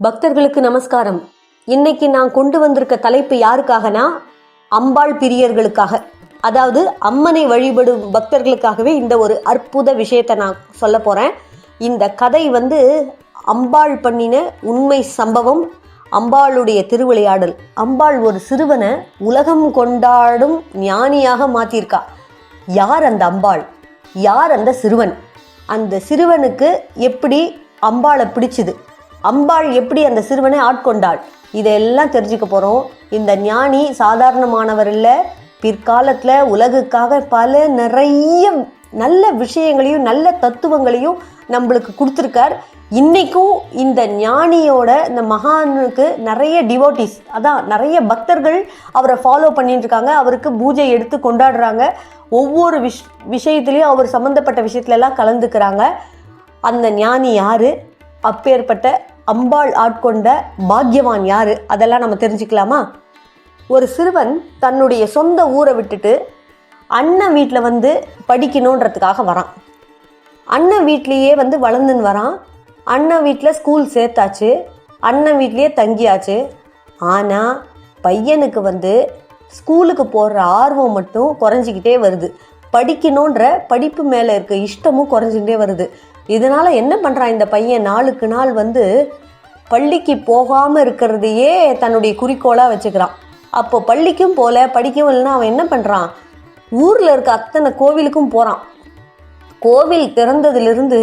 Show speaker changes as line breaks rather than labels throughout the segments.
பக்தர்களுக்கு நமஸ்காரம். இன்னைக்கு நான் கொண்டு வந்திருக்க தலைப்பு யாருக்காகனா அம்பாள் பிரியர்களுக்காக. அதாவது அம்மனை வழிபடும் பக்தர்களுக்காகவே இந்த ஒரு அற்புத விஷயத்தை நான் சொல்ல போகிறேன் இந்த கதை வந்து அம்பாள் பண்ணின உண்மை சம்பவம் அம்பாளுடைய திருவிளையாடல். அம்பாள் ஒரு சிறுவனை உலகம் கொண்டாடும் ஞானியாக மாற்றிருக்கா யார் அந்த அம்பாள்? யார் அந்த சிறுவன்? அந்த சிறுவனுக்கு எப்படி அம்பாளை பிடிச்சிது? அம்பாள் எப்படி அந்த சிறுவனை ஆட்கொண்டாள்? இதெல்லாம் தெரிஞ்சுக்க போகிறோம் இந்த ஞானி சாதாரணமானவர் இல்லை. பிற்காலத்தில் உலகுக்காக பல நிறைய நல்ல விஷயங்களையும் நல்ல தத்துவங்களையும் நம்மளுக்கு கொடுத்துருக்கார். இன்றைக்கும் இந்த ஞானியோட இந்த மகானுக்கு நிறைய டிவோட்டிஸ் அதான் நிறைய பக்தர்கள் அவரை ஃபாலோ பண்ணிட்டு இருக்காங்க அவருக்கு பூஜை எடுத்து கொண்டாடுறாங்க. ஒவ்வொரு விஷ் விஷயத்துலையும் அவர் சம்மந்தப்பட்ட விஷயத்துலலாம் கலந்துக்கிறாங்க. அந்த ஞானி யார்? அப்பேற்பட்ட அம்பாள் ஆட்கொண்ட பாக்யவான் யாரு? அதெல்லாம் நம்ம தெரிஞ்சுக்கலாமா? ஒரு சிறுவன் தன்னுடைய சொந்த ஊரை விட்டுட்டு அண்ணன் வீட்டில் வந்து படிக்கணுன்றதுக்காக வரான். அண்ணன் வீட்லேயே வந்து வளர்ந்துன்னு வரான். அண்ணன் வீட்டில் ஸ்கூல் சேர்த்தாச்சு. அண்ணன் வீட்லேயே தங்கியாச்சு. ஆனால் பையனுக்கு வந்து ஸ்கூலுக்கு போடுற ஆர்வம் மட்டும் குறைஞ்சிக்கிட்டே வருது. படிக்கணுன்ற படிப்பு மேலே இருக்க இஷ்டமும் குறைஞ்சிக்கிட்டே வருது. இதனால் என்ன பண்ணுறான் இந்த பையன் நாளுக்கு நாள் வந்து பள்ளிக்கு போகாமல் இருக்கிறதையே தன்னுடைய குறிக்கோளாக வச்சுக்கிறான். அப்போ பள்ளிக்கும் போல படிக்கவும் இல்லைன்னா அவன் என்ன பண்ணுறான் ஊரில் இருக்க அத்தனை கோவிலுக்கும் போகிறான் கோவில் திறந்ததுலேருந்து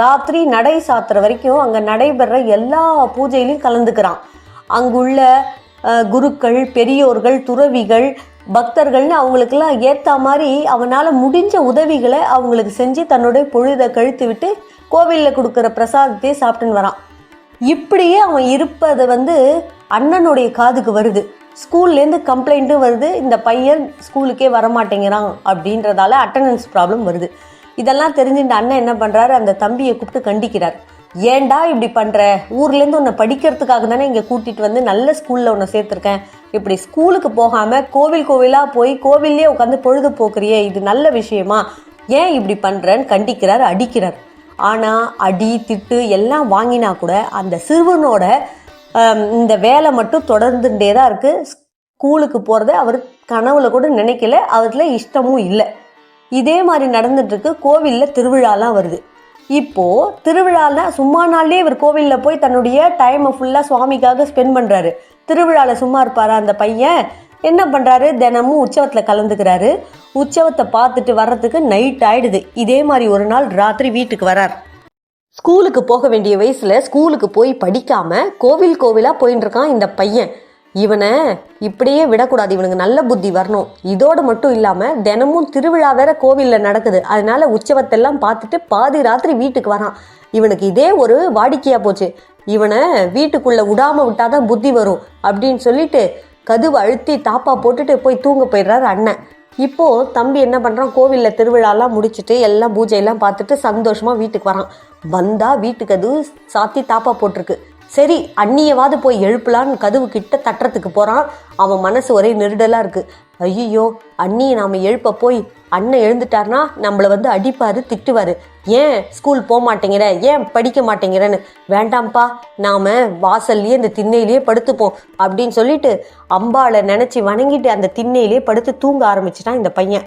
ராத்திரி நடை சாத்துற வரைக்கும் அங்கே நடைபெற எல்லா பூஜையிலையும் கலந்துக்கிறான். அங்குள்ள குருக்கள் பெரியோர்கள் துறவிகள் பக்தர்கள்னு அவங்களுக்கெல்லாம் ஏற்ற மாதிரி அவனால் முடிஞ்ச உதவிகளை அவங்களுக்கு செஞ்சு தன்னுடைய பொழுதை கழித்து விட்டு கோவிலில் கொடுக்குற பிரசாதத்தையே சாப்பிட்டுன்னு வரான். இப்படியே அவன் இருப்பது வந்து அண்ணனுடைய காதுக்கு வருது. ஸ்கூல்லேருந்து கம்ப்ளைண்ட்டும் வருது. இந்த பையன் ஸ்கூலுக்கே வரமாட்டேங்கிறான் அப்படின்றதால அட்டண்டன்ஸ் ப்ராப்ளம் வருது. இதெல்லாம் தெரிஞ்சு இந்த அண்ணன் என்ன பண்ணுறாரு அந்த தம்பியை கூப்பிட்டு கண்டிக்கிறார். ஏன்டா இப்படி பண்ணுற ஊர்லேருந்து உன்னை படிக்கிறதுக்காக தானே இங்கே கூட்டிகிட்டு வந்து நல்ல ஸ்கூலில் உன்னை சேர்த்துருக்கேன். இப்படி ஸ்கூலுக்கு போகாமல் கோவில் கோவிலாக போய் கோவில்லே உட்காந்து பொழுது போக்குறியே இது நல்ல விஷயமா? ஏன் இப்படி பண்ணுறேன்னு கண்டிக்கிறார் அடிக்கிறார். ஆனால் அடி திட்டு எல்லாம் வாங்கினா கூட அந்த சிறுவனோட இந்த வேலை மட்டும் தொடர்ந்துட்டே தான் இருக்குது ஸ்கூலுக்கு போகிறத அவர் கனவுல கூட நினைக்கல அவரில் இஷ்டமும் இல்லை. இதே மாதிரி நடந்துட்டு இருக்கு கோவிலில் திருவிழாலாம் வருது. இப்போது திருவிழால சும்மா நாள்லேயே இவர் கோவிலில் போய் தன்னுடைய டைமை ஃபுல்லாக சுவாமிக்காக ஸ்பெண்ட் பண்ணுறாரு திருவிழாவில் சும்மா இருப்பாரா அந்த பையன்? என்ன பண்ணுறாரு தினமும் உற்சவத்தில் கலந்துக்கிறாரு. உற்சவத்தை பார்த்துட்டு வர்றதுக்கு நைட் ஆயிடுது. இதே மாதிரி ஒரு நாள் ராத்திரி வீட்டுக்கு வரார். ஸ்கூலுக்கு போக வேண்டிய வயசில் ஸ்கூலுக்கு போய் படிக்காமல் கோவில் கோவிலாக போயின்னு இருக்கான் இந்த பையன். இவனை இப்படியே விடக்கூடாது. இவனுக்கு நல்ல புத்தி வரணும். இதோடு மட்டும் இல்லாமல் தினமும் திருவிழா வேற கோவிலில் நடக்குது. அதனால உற்சவத்தெல்லாம் பார்த்துட்டு பாதி ராத்திரி வீட்டுக்கு வரான். இவனுக்கு இதே ஒரு வாடிக்கையாக போச்சு. இவனை வீட்டுக்குள்ளே விடாமல் விட்டாதான் புத்தி வரும் அப்படின்னு சொல்லிட்டு கதுவை அழுத்தி தாப்பா போட்டுட்டு போய் தூங்க போயிடுறாரு அண்ணன். இப்போது தம்பி என்ன பண்ணுறான் கோவிலில் திருவிழாலாம் முடிச்சுட்டு எல்லாம் பூஜையெல்லாம் பார்த்துட்டு சந்தோஷமாக வீட்டுக்கு வரான். வந்தால் வீட்டுக்கு அது சாத்தி தாப்பா போட்டிருக்கு. சரி அண்ணியவாது போய் எழுப்பலான்னு கதவு கிட்ட தட்டுறதுக்கு போகிறான் அவன் மனசு ஒரே நெருடலாக இருக்கு. ஐயோ அண்ணியை நாம் எழுப்ப போய் அண்ணன் எழுந்துட்டார்னா நம்மளை வந்து அடிப்பார் திட்டுவார். ஏன் ஸ்கூல் போக மாட்டேங்கிற? ஏன் படிக்க மாட்டேங்கிறன்னு? வேண்டாம்ப்பா நாம் வாசல்லையே இந்த திண்ணையிலேயே படுத்துப்போம் அப்படின்னு சொல்லிட்டு அம்பாவை நினச்சி வணங்கிட்டு அந்த திண்ணையிலேயே படுத்து தூங்க ஆரம்பிச்சிட்டான் இந்த பையன்.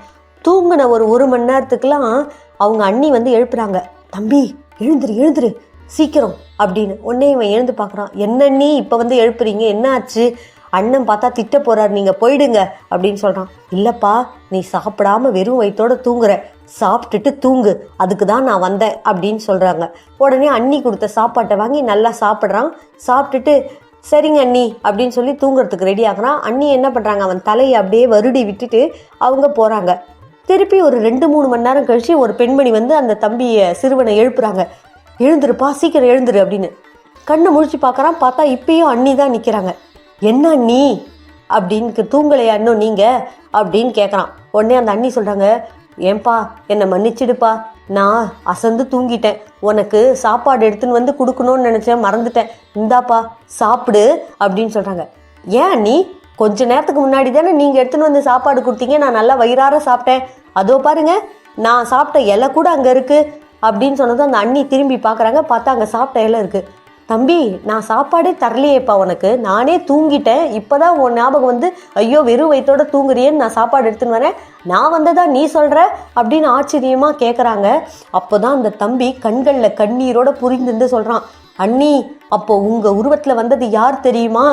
தூங்கின ஒரு ஒரு மணி நேரத்துக்குலாம் அவங்க அண்ணி வந்து எழுப்புறாங்க. தம்பி எழுந்துரு எழுந்துரு. சீக்கிரம் அப்படின்னு. உடனே இவன் எழுந்து பார்க்குறான். என்ன நீ இப்போ வந்து எழுப்புறீங்க? என்ன ஆச்சு? அண்ணன் பார்த்தா திட்ட போகிறார் நீங்க போயிடுங்க அப்படின்னு சொல்றான். இல்லப்பா நீ சாப்பிடாம வெறும் வயிற்றோட தூங்குற. சாப்பிட்டுட்டு தூங்கு. அதுக்கு தான் நான் வந்தேன் அப்படின்னு சொல்றாங்க. உடனே அண்ணி கொடுத்த சாப்பாட்டை வாங்கி நல்லா சாப்பிட்றான். சாப்பிட்டுட்டு சரிங்க அண்ணி அப்படின்னு சொல்லி தூங்குறதுக்கு ரெடி ஆகுறான். அண்ணி என்ன பண்றாங்க? அவன் தலையை அப்படியே வருடி விட்டுட்டு அவங்க போறாங்க. திருப்பி ஒரு ரெண்டு மூணு மணி நேரம் கழிச்சு ஒரு பெண்மணி வந்து அந்த தம்பியை சிறுவனை எழுப்புறாங்க. எழுந்துருப்பா சீக்கிரம் எழுந்துரு அப்படின்னு. கண்ணை முழிச்சு பார்க்குறான் பார்த்தா இப்பயும் அண்ணி தான் நிற்கிறாங்க என்ன அண்ணி? அப்படின்னு தூங்கலையா இன்னும் நீங்கள் அப்படின்னு கேட்குறான் உடனே அந்த அண்ணி சொல்கிறாங்க ஏன்பா என்னை மன்னிச்சிடுப்பா. நான் அசந்து தூங்கிட்டேன். உனக்கு சாப்பாடு எடுத்துன்னு வந்து கொடுக்கணும்னு நினச்சேன் மறந்துட்டேன். இந்தாப்பா சாப்பிடு அப்படின்னு சொல்கிறாங்க ஏன் அண்ணி? கொஞ்ச நேரத்துக்கு முன்னாடி தானே நீங்கள் எடுத்துன்னு வந்து சாப்பாடு கொடுத்தீங்க. நான் நல்லா வயிறார சாப்பிட்டேன். அதோ பாருங்க நான் சாப்பிட்ட இலை கூட அங்கே இருக்குது அப்படின்னு சொன்னதும் அந்த அண்ணி திரும்பி பார்க்குறாங்க. பார்த்தா அங்கே சாப்பிட்ட இலை இருக்குது தம்பி நான் சாப்பாடே தரலையேப்பா உனக்கு. நானே தூங்கிட்டேன். இப்போ தான் உன் ஞாபகம் வந்து ஐயோ வெறும் வயிற்றோட தூங்குறியேன்னு நான் சாப்பாடு எடுத்துன்னு வரேன். நான் வந்ததா நீ சொல்கிற அப்படின்னு ஆச்சரியமாக கேட்குறாங்க அப்போ தான் அந்த தம்பி கண்களில் கண்ணீரோட புரிந்துருந்து சொல்கிறான் அண்ணி அப்போ உங்கள் உருவத்தில் வந்தது யார் தெரியுமா?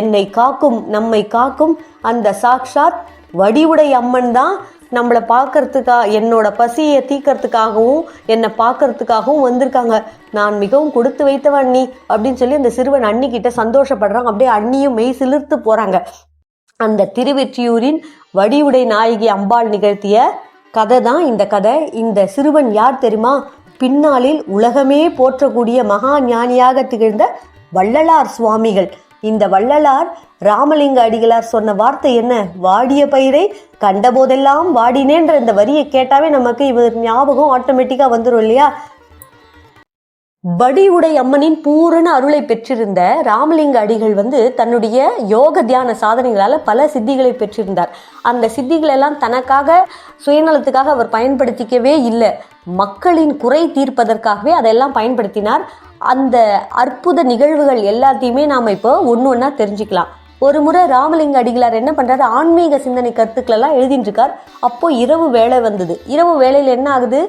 என்னை காக்கும் நம்மை காக்கும் அந்த சாக்ஷாத் வடிவுடை அம்மன் தான். நம்மளை பார்க்கறதுக்காக என்னோட பசியை தீக்கிறதுக்காகவும் என்னை பார்க்கறதுக்காகவும் வந்திருக்காங்க. நான் மிகவும் கொடுத்து வைத்தவன் அண்ணி அப்படின்னு சொல்லி அந்த சிறுவன் அண்ணிக்கிட்ட சந்தோஷப்படுறான். அப்படியே அண்ணியும் மெய் சிலிர்த்து போறாங்க. அந்த திருவெற்றியூரின் வடிவுடை நாயகி அம்பாள் நிகழ்த்திய கதை தான் இந்த கதை. இந்த சிறுவன் யார் தெரியுமா? பின்னாளில் உலகமே போற்றக்கூடிய மகா ஞானியாக திகழ்ந்த வள்ளலார் சுவாமிகள். இந்த வள்ளலார் ராமலிங்க அடிகளார் சொன்ன வார்த்தை என்ன? வாடிய பயிரை கண்டபோதெல்லாம் வாடினேன்ற இந்த வரியை கேட்டாவே நமக்கு இவர் ஞாபகம் ஆட்டோமேட்டிக்காக வந்துடும் இல்லையா? வடிவுடை அம்மனின் பூரண அருளை பெற்றிருந்த ராமலிங்க அடிகள் வந்து தன்னுடைய யோக தியான சாதனைகளால் பல சித்திகளை பெற்றிருந்தார். அந்த சித்திகளெல்லாம் தனக்காக சுயநலத்துக்காக அவர் பயன்படுத்திக்கவே இல்லை. மக்களின் குறை தீர்ப்பதற்காகவே அதெல்லாம் பயன்படுத்தினார். அந்த அற்புத நிகழ்வுகள் எல்லாத்தையுமே நாம் இப்போ ஒன்று ஒன்றா தெரிஞ்சுக்கலாம். ஒரு முறை ராமலிங்க அடிகளார் என்ன பண்ணுறாரு ஆன்மீக சிந்தனை கருத்துக்கள் எல்லாம் எழுதிட்டு இருக்கார். அப்போ இரவு வேலை வந்தது. இரவு வேலையில் என்ன ஆகுது?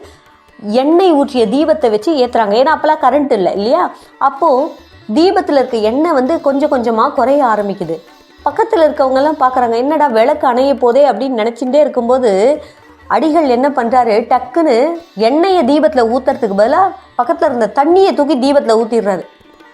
எண்ணெய் ஊற்றிய தீபத்தை வச்சு ஏற்றுறாங்க ஏன்னா அப்போல்லாம் கரண்ட் இல்லை இல்லையா? அப்போது தீபத்தில் இருக்க எண்ணெய் வந்து கொஞ்சம் கொஞ்சமாக குறைய ஆரம்பிக்குது. பக்கத்தில் இருக்கவங்கெல்லாம் பார்க்குறாங்க என்னடா விளக்கு அணைய போதே? அப்படின்னு நினச்சிட்டே இருக்கும்போது அடிகள் என்ன பண்ணுறாரு டக்குன்னு எண்ணெயை தீபத்தில் ஊற்றுறதுக்கு பதிலாக பக்கத்தில் இருந்த தண்ணியை தூக்கி தீபத்தில் ஊற்றிடுறாரு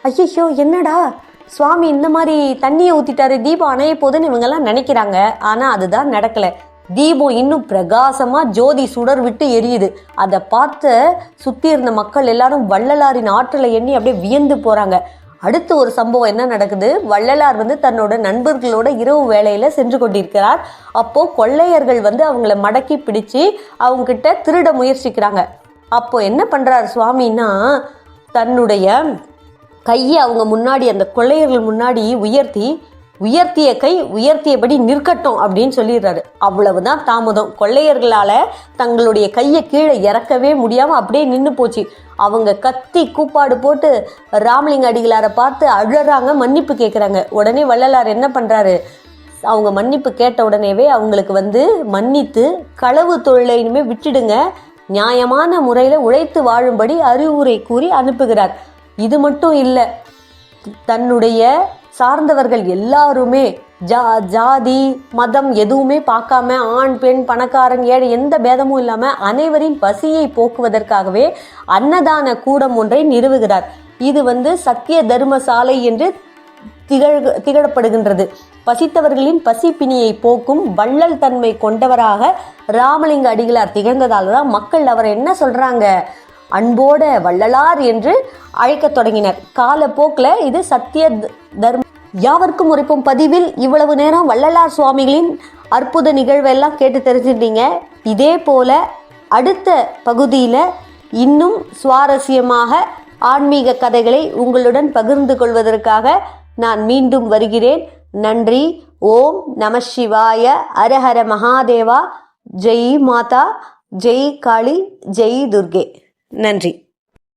ஐயோ என்னடா? சுவாமி இந்த மாதிரி தண்ணியை ஊற்றிட்டாரு தீபம் அணைய போதுன்னு இவங்கெல்லாம் நினைக்கிறாங்க. ஆனால் அதுதான் நடக்கலை. தீபம் இன்னும் பிரகாசமா ஜோதி சுடர் விட்டு எரியுது. அதை பார்த்த சுத்தி இருந்த மக்கள் எல்லாரும் வள்ளலாரின் ஆற்றலை எண்ணி அப்படியே வியந்து போறாங்க. அடுத்து ஒரு சம்பவம் என்ன நடக்குது? வள்ளலார் வந்து தன்னோட நண்பர்களோட இரவு வேலையில் சென்று கொண்டிருக்கிறார். அப்போ கொள்ளையர்கள் வந்து அவங்கள மடக்கி பிடிச்சு அவங்க கிட்ட திருட முயற்சிக்கிறாங்க. அப்போ என்ன பண்றாரு சுவாமின்னா தன்னுடைய கையை அவங்க முன்னாடி அந்த கொள்ளையர்கள் முன்னாடி உயர்த்தி உயர்த்திய கை உயர்த்தியபடி நிற்கட்டும் அப்படின்னு சொல்லிடுறாரு. அவ்வளவுதான் தாமதம். கொள்ளையர்களால தங்களுடைய கையை கீழே இறக்கவே முடியாம அப்படியே நின்று போச்சு. அவங்க கத்தி கூப்பாடு போட்டு ராமலிங்க அடிகளாரை பார்த்து அழறாங்க மன்னிப்பு கேட்குறாங்க உடனே வள்ளலார் என்ன பண்றாரு? அவங்க மன்னிப்பு கேட்ட உடனேவே அவங்களுக்கு வந்து மன்னித்து களவு தொழிலையுமே விட்டுடுங்க. நியாயமான முறையில் உழைத்து வாழும்படி அறிவுரை கூறி அனுப்புகிறார். இது மட்டும் இல்லை தன்னுடைய சார்ந்தவர்கள் எல்லாருமே ஜா ஜாதி மதம் எதுவுமே பார்க்காம ஆண் பெண் பணக்காரன் ஏழை எந்த பேதமும் இல்லாமல் அனைவரின் பசியை போக்குவதற்காகவே அன்னதான கூடம் ஒன்றை நிறுவுகிறார். இது வந்து சத்திய தர்மசாலை என்று திகழ் திகழப்படுகின்றது. பசித்தவர்களின் பசி பிணியை போக்கும் வள்ளல் தன்மை கொண்டவராக ராமலிங்க அடிகளார் திகழ்ந்ததால் தான் மக்கள் அவரை என்ன சொல்றாங்க? அன்போட வள்ளலார் என்று அழைக்கத் தொடங்கினர். காலப்போக்கில் இது சத்திய தர்ம யாவர்க்கும் உரைப்போம் பதிவில் இவ்வளவு நேரம் வள்ளலார் சுவாமிகளின் அற்புத நிகழ்வெல்லாம் கேட்டு தெரிஞ்சுட்டீங்க இதே போல அடுத்த பகுதியில் இன்னும் சுவாரஸ்யமாக ஆன்மீக கதைகளை உங்களுடன் பகிர்ந்து கொள்வதற்காக நான் மீண்டும் வருகிறேன். நன்றி. ஓம் நம சிவாய. அரஹர மகாதேவா. ஜெய் மாதா. ஜெய் காளி. ஜெய் துர்கே. நன்றி.